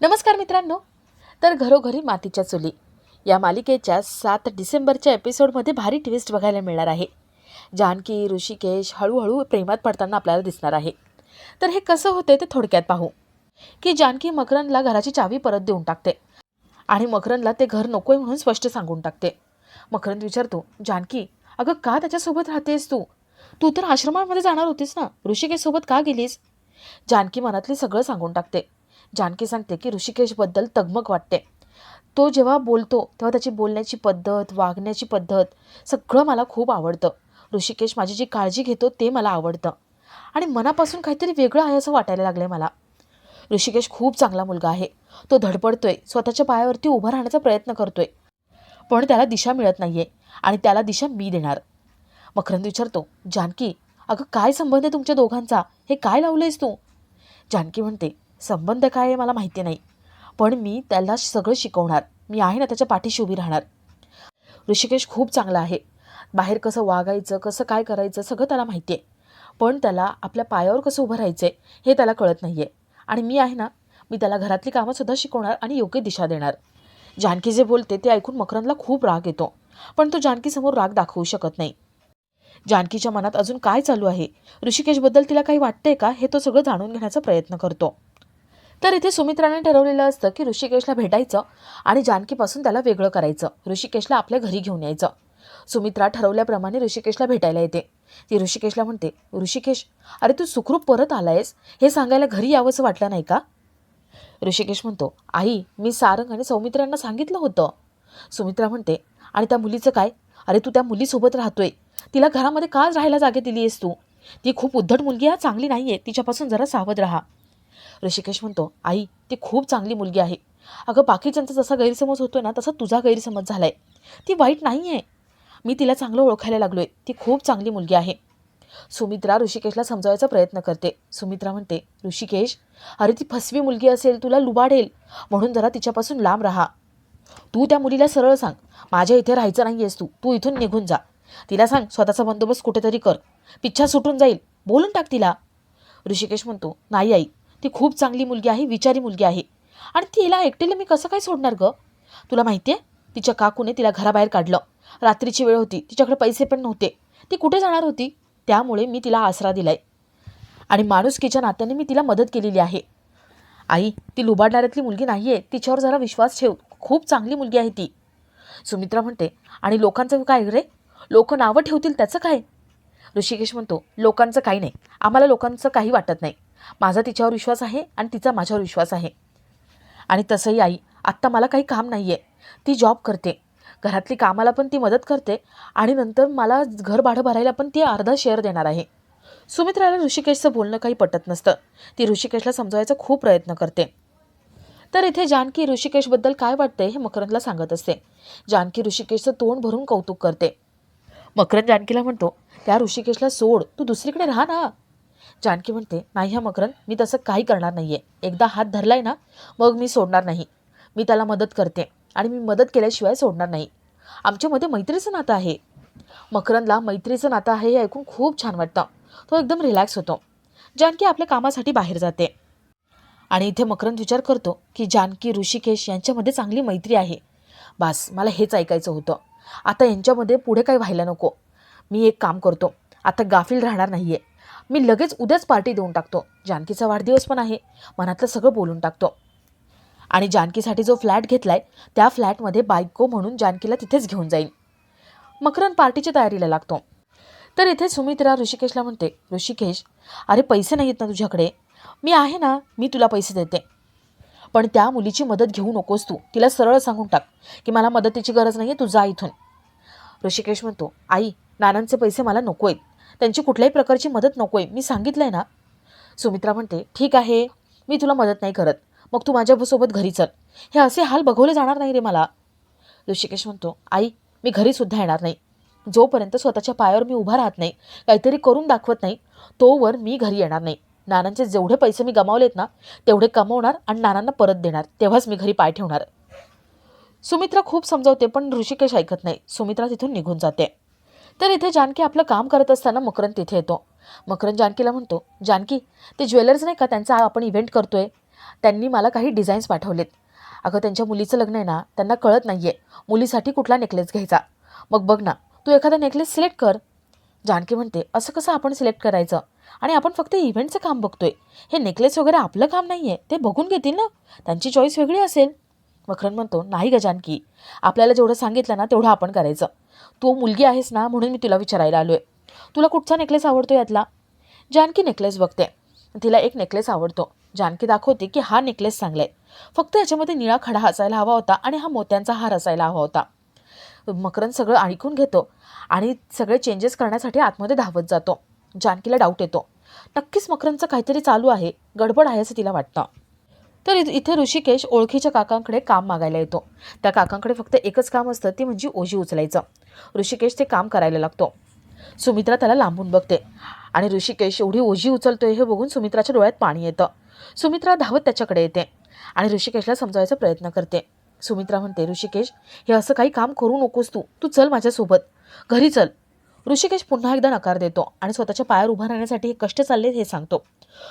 नमस्कार मित्रांनो. तर घरोघरी मातीच्या चुली. या मालिकेच्या सात डिसेंबरच्या एपिसोडमध्ये भारी ट्विस्ट बघायला मिळणार आहे. जानकी ऋषिकेश हळूहळू प्रेमात पडताना आपल्याला दिसणार आहे. तर हे कसं होते ते थोडक्यात पाहू. की जानकी मकरनला घराची चावी परत देऊन टाकते. आणि मकरनला ते घर नकोय म्हणून स्पष्ट सांगून टाकते. मकरंद विचारतो जानकी अगं का त्याच्यासोबत राहतेस तू? तू तर आश्रमामध्ये जाणार होतीस ना. ऋषिकेशसोबत का गेलीस? जानकी मनातली सगळं सांगून टाकते. जानकी सांगते की ऋषिकेशबद्दल तगमग वाटते. तो जेव्हा बोलतो तेव्हा त्याची बोलण्याची पद्धत वागण्याची पद्धत सगळं मला खूप आवडतं. ऋषिकेश माझी जी काळजी घेतो ते मला आवडतं. आणि मनापासून काहीतरी वेगळं आहे असं वाटायला लागलं आहे मला. ऋषिकेश खूप चांगला मुलगा आहे. तो धडपडतोय स्वतःच्या पायावरती उभं राहण्याचा प्रयत्न करतोय. पण त्याला दिशा मिळत नाहीये आणि त्याला दिशा मी देणार. मकरंद विचारतो जानकी अगं काय संबंध आहे तुमच्या दोघांचा? हे काय लावलंयस तू? जानकी म्हणते संबंध काय आहे मला माहिती नाही. पण मी त्याला सगळं शिकवणार. मी आहे ना त्याच्या पाठीशी उभी राहणार. ऋषिकेश खूप चांगला आहे. बाहेर कसं वागायचं कसं काय करायचं सगळं त्याला माहिती आहे. पण त्याला आपल्या पायावर कसं उभं राहायचं आहे हे त्याला कळत नाही आहे आणि मी आहे ना मी त्याला घरातली कामंसुद्धा शिकवणार आणि योग्य दिशा देणार. जानकी जे बोलते ते ऐकून मकरंदला खूप राग येतो. पण तो जानकीसमोर राग दाखवू शकत नाही. जानकीच्या मनात अजून काय चालू आहे? ऋषिकेशबद्दल तिला काही वाटतंय का? हे तो सगळं जाणून घेण्याचा प्रयत्न करतो. तर इथे सुमित्राने ठरवलेलं असतं की ऋषिकेशला भेटायचं आणि जानकीपासून त्याला वेगळं करायचं. ऋषिकेशला आपल्या घरी घेऊन यायचं. सुमित्रा ठरवल्याप्रमाणे ऋषिकेशला भेटायला येते. ती ऋषिकेशला म्हणते ऋषिकेश अरे तू सुखरूप परत आलायस? हे सांगायला घरी यावंसं वाटलं नाही का? ऋषिकेश म्हणतो आई मी सारंग आणि सौमित्रांना सांगितलं होतं. सुमित्रा म्हणते आणि त्या मुलीचं काय? अरे तू त्या मुलीसोबत राहतोय. तिला घरामध्ये का राहायला जागे दिली आहेस तू? ती खूप उद्धट मुलगी आहे चांगली नाही आहे तिच्यापासून जरा सावध राहा. ऋषिकेश म्हणतो आई ती खूप चांगली मुलगी आहे. अगं बाकीच्यांचा जसा गैरसमज होतोय ना तसा तुझा गैरसमज झालाय. ती वाईट नाही आहे मी तिला चांगलं ओळखायला लागलोय. ती खूप चांगली मुलगी आहे. सुमित्रा ऋषिकेशला समजावायचा प्रयत्न करते. सुमित्रा म्हणते ऋषिकेश अरे ती फसवी मुलगी असेल तुला लुबाडेल. म्हणून जरा तिच्यापासून लांब राहा. तू त्या मुलीला सरळ सांग. माझ्या इथे राहायचं नाही आहेस तू. तू इथून निघून जा. तिला सांग स्वतःचा बंदोबस्त कुठेतरी कर. पिच्छा सुटून जाईल. बोलून टाक तिला. ऋषिकेश म्हणतो नाही आई. ती खूप चांगली मुलगी आहे विचारी मुलगी आहे. आणि तिला एकटीला मी कसं काय सोडणार गं? तुला माहिती आहे तिच्या काकूने तिला घराबाहेर काढलं. रात्रीची वेळ होती तिच्याकडे पैसे पण नव्हते. ती कुठे जाणार होती? त्यामुळे मी तिला आसरा दिलाय. आणि माणुसकीच्या नात्याने मी तिला मदत केलेली आहे. आई ती लुबाडणाऱ्यातली मुलगी नाही आहे तिच्यावर जरा विश्वास ठेव. खूप चांगली मुलगी आहे ती. सुमित्रा म्हणते आणि लोकांचं काय रे? लोक नावं ठेवतील त्याचं काय? ऋषिकेश म्हणतो लोकांचं काही नाही. आम्हाला लोकांचं काही वाटत नाही. माझा तिच्यावर विश्वास आहे आणि तिचा माझ्यावर विश्वास आहे. आणि तसंही आई आत्ता मला काही काम नाही आहे ती जॉब करते. घरातली कामाला पण ती मदत करते आणि नंतर मला घर भाडं भरायला पण ती अर्धा शेअर देणार आहे. सुमित्राला ऋषिकेशचं बोलणं काही पटत नसतं. ती ऋषिकेशला समजवायचा खूप प्रयत्न करते. तर इथे जानकी ऋषिकेशबद्दल काय वाटतंय हे मकरंदला सांगत असते. जानकी ऋषिकेशचं तोंड भरून कौतुक करते. मकरंद जानकीला म्हणतो त्या ऋषिकेशला सोड तू दुसरीकडे राहा ना. जानकी म्हणते नाही हा मकरंद मी तसं काही करणार नाही आहे एकदा हात धरलाय ना मग मी सोडणार नाही. मी त्याला मदत करते आणि मी मदत केल्याशिवाय सोडणार नाही. आमच्यामध्ये मैत्रीचं नातं आहे. मकरंदला मैत्रीचं नातं आहे हे ऐकून खूप छान वाटतं. तो एकदम रिलॅक्स होतो. जानकी आपल्या कामासाठी बाहेर जाते. आणि इथे मकरंद विचार करतो की जानकी ऋषिकेश यांच्यामध्ये चांगली मैत्री आहे. बास मला हेच ऐकायचं होतं. आता यांच्यामध्ये पुढे काही व्हायला नको. मी एक काम करतो. आता गाफील राहणार नाही आहे मी लगेच उद्याच पार्टी देऊन टाकतो. जानकीचा वाढदिवस पण आहे. मनातलं सगळं बोलून टाकतो. आणि जानकीसाठी जो फ्लॅट घेतलाय त्या फ्लॅटमध्ये बायको म्हणून जानकीला तिथेच घेऊन जाईल. मकरंद पार्टीच्या तयारीला लागतो. तर इथे सुमित्रा ऋषिकेशला म्हणते ऋषिकेश अरे पैसे नाही आहेत ना तुझ्याकडे? मी आहे ना मी तुला पैसे देते. पण त्या मुलीची मदत घेऊ नकोस तू. तिला सरळ सांगून टाक की मला मदतीची गरज नाही आहे तू जा इथून. ऋषिकेश म्हणतो आई नानांचे पैसे मला नको आहेत. त्यांची कुठल्याही प्रकारची मदत नको आहे मी सांगितलं आहे ना. सुमित्रा म्हणते ठीक आहे. मी तुला मदत नाही करत. मग तू माझ्यासोबत घरी चल. हे असे हाल बघवले जाणार नाही रे मला. ऋषिकेश म्हणतो आई मी घरीसुद्धा येणार नाही. जोपर्यंत स्वतःच्या पायावर मी उभा राहत नाही काहीतरी करून दाखवत नाही तोवर मी घरी येणार नाही. नानांचे जेवढे पैसे मी गमावलेत ना तेवढे कमवणार आणि नानांना परत देणार. तेव्हाच मी घरी पाय ठेवणार. सुमित्रा खूप समजावते पण ऋषिकेश ऐकत नाही. सुमित्रा तिथून निघून जाते. तर इथे जानकी आपलं काम करत असताना मकरंद तिथे येतो. मकरंद जानकीला म्हणतो जानकी ते ज्वेलर्स नाही का त्यांचा आपण इव्हेंट करतोय? त्यांनी मला काही डिझाईन्स पाठवलेत. अगं त्यांच्या मुलीचं लग्न आहे ना त्यांना कळत नाही आहे मुलीसाठी कुठला नेकलेस घ्यायचा? मग बघ ना तू एखादा नेकलेस सिलेक्ट कर. जानकी म्हणते असं कसं आपण सिलेक्ट करायचं? आणि आपण फक्त इव्हेंटचं काम बघतोय. हे नेकलेस वगैरे आपलं काम नाही आहे ते बघून घेतील ना? त्यांची चॉईस वेगळी असेल. मखरन म्हणतो नाही ग जानकी. आपल्याला जेवढं सांगितलं ना तेवढं आपण करायचं. तू मुलगी आहेस ना म्हणून मी तुला विचारायला आलो आहे तुला कुठचा नेकलेस आवडतो यातला? जानकी नेकलेस बघते. तिला एक नेकलेस आवडतो. जानकी दाखवते की हा नेकलेस चांगला आहे फक्त याच्यामध्ये निळा खडा असायला हवा होता आणि हा मोत्यांचा हार असायला हवा होता. मकरन सगळं ऐकून घेतो आणि सगळे चेंजेस करण्यासाठी आतमध्ये धावत जातो. जानकीला डाऊट येतो. नक्कीच मकरनचं काहीतरी चालू आहे. गडबड आहे असं तिला वाटतं. तर इथे ऋषिकेश ओळखीच्या काकांकडे काम मागायला येतो. त्या काकांकडे फक्त एकच काम असतं ती म्हणजे ओझी उचलायचं. ऋषिकेश ते काम करायला लागतो. सुमित्रा त्याला लांबून बघते. आणि ऋषिकेश एवढी ओझी उचलतोय हे बघून सुमित्राच्या डोळ्यात पाणी येतं. सुमित्रा धावत त्याच्याकडे येते आणि ऋषिकेशला समजावायचा प्रयत्न करते. सुमित्रा म्हणते ऋषिकेश हे असं काही काम करू नकोस तू. तू चल माझ्यासोबत. घरी चल. ऋषिकेश पुन्हा एकदा नकार देतो आणि स्वतःच्या पायावर उभा राहण्यासाठी हे कष्ट चालले हे सांगतो.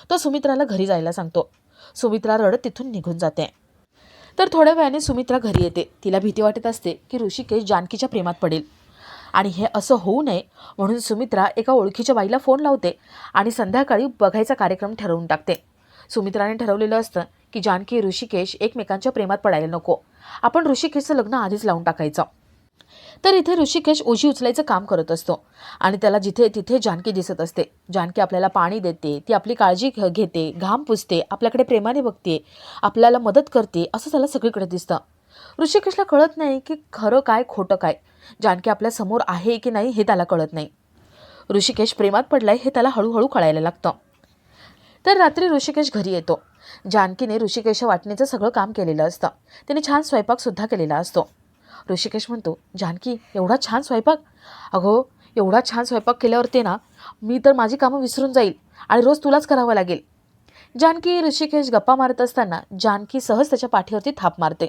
तो सुमित्राला घरी जायला सांगतो. सुमित्रा रडत तिथून निघून जाते. तर थोड्या वेळाने सुमित्रा घरी येते. तिला भीती वाटत असते की ऋषिकेश जानकीच्या प्रेमात पडेल. आणि हे असं होऊ नये म्हणून सुमित्रा एका ओळखीच्या बाईला फोन लावते आणि संध्याकाळी बघायचा कार्यक्रम ठरवून टाकते. सुमित्राने ठरवलेलं असतं की जानकी ऋषिकेश एकमेकांच्या प्रेमात पडायला नको. आपण ऋषिकेशचं लग्न आधीच लावून टाकायचं. तर इथे ऋषिकेश ओझी उचलायचं काम करत असतो. आणि त्याला जिथे तिथे जानकी दिसत असते. जानकी आपल्याला पाणी देते ती आपली काळजी घ- घेते घाम पुसते आपल्याकडे प्रेमाने बघते आपल्याला मदत करते असं त्याला सगळीकडे दिसतं. ऋषिकेशला कळत नाही की खरं काय खोटं काय. जानकी आपल्यासमोर आहे की नाही हे त्याला कळत नाही. ऋषिकेश प्रेमात पडलाय हे त्याला हळूहळू कळायला लागतं. तर रात्री ऋषिकेश घरी येतो. जानकीने ऋषिकेशच्या वाटणीचं सगळं काम केलेलं असतं. त्याने छान स्वयंपाकसुद्धा केलेला असतो. ऋषिकेश म्हणतो जानकी एवढा छान स्वयंपाक. अगो एवढा छान स्वयंपाक केल्यावरती ना मी तर माझी कामं विसरून जाईल आणि रोज तुलाच करावं लागेल. जानकी ऋषिकेश गप्पा मारत असताना जानकी सहज त्याच्या पाठीवरती थाप मारते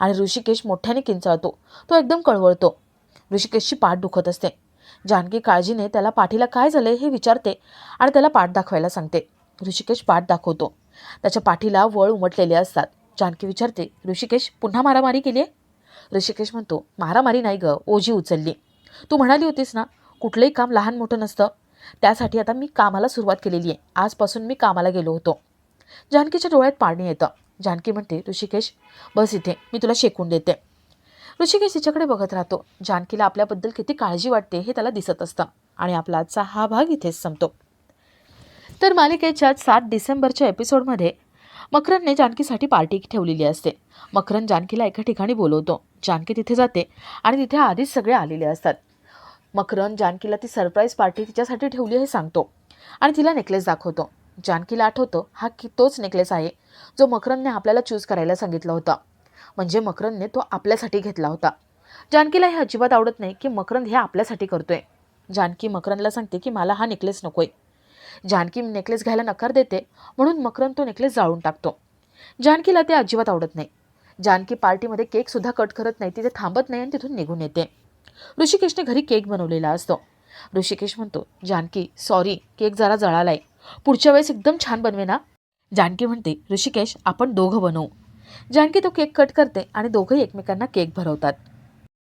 आणि ऋषिकेश मोठ्याने किंचाळतो. तो एकदम कळवळतो. ऋषिकेशची पाठ दुखत असते. जानकी काळजीने त्याला पाठीला काय झालंय हे विचारते आणि त्याला पाठ दाखवायला सांगते. ऋषिकेश पाठ दाखवतो. त्याच्या पाठीला वळ उमटलेले असतात. जानकी विचारते ऋषिकेश पुन्हा मारामारी केली आहे ऋषिकेश म्हणतो मारामारी नाही ग ओझी उचलली. तू म्हणाली होतीस ना कुठलंही काम लहान मोठं नसतं. त्यासाठी आता मी कामाला सुरुवात केलेली आहे. आजपासून मी कामाला गेलो होतो. जानकीच्या डोळ्यात पाणी येतं. जानकी म्हणते ऋषिकेश बस इथे मी तुला शेकून देते. ऋषिकेश तिच्याकडे बघत राहतो. जानकीला आपल्याबद्दल किती काळजी वाटते हे त्याला दिसत असतं आणि आपला आजचा हा भाग इथेच संपतो. तर मालिकेच्या सात डिसेंबरच्या एपिसोडमध्ये मकरनने जानकीसाठी पार्टी ठेवलेली असते. मकरन जानकीला एका ठिकाणी बोलवतो. जानकी तिथे जाते आणि तिथे आधीच सगळे आलेले असतात. मकरन जानकीला ती सरप्राईज पार्टी तिच्यासाठी ठेवली हे सांगतो. आणि तिला नेकलेस दाखवतो. जानकीला आठवतं हा की तोच नेकलेस आहे जो मकरनने आपल्याला चूज करायला सांगितला होता. म्हणजे मकरनने तो आपल्यासाठी घेतला होता. जानकीला हे अजिबात आवडत नाही की मकरन हे आपल्यासाठी करतोय. जानकी मकरनला सांगते की मला हा नेकलेस नकोय. जानकी नेकलेस घ्यायला नकार देते म्हणून मकरन तो नेकलेस जाळून टाकतो. जानकीला ते अजिबात आवडत नाही. जानकी पार्टीमध्ये केकसुद्धा कट करत नाही तिथे थांबत नाही आणि तिथून निघून येते. ऋषिकेशने घरी केक बनवलेला असतो. ऋषिकेश म्हणतो जानकी सॉरी केक जरा जळालाय. पुढच्या वेळेस एकदम छान बनवे ना. जानकी म्हणते ऋषिकेश आपण दोघं बनवू. जानकी तो केक कट करते आणि दोघंही एकमेकांना केक भरवतात.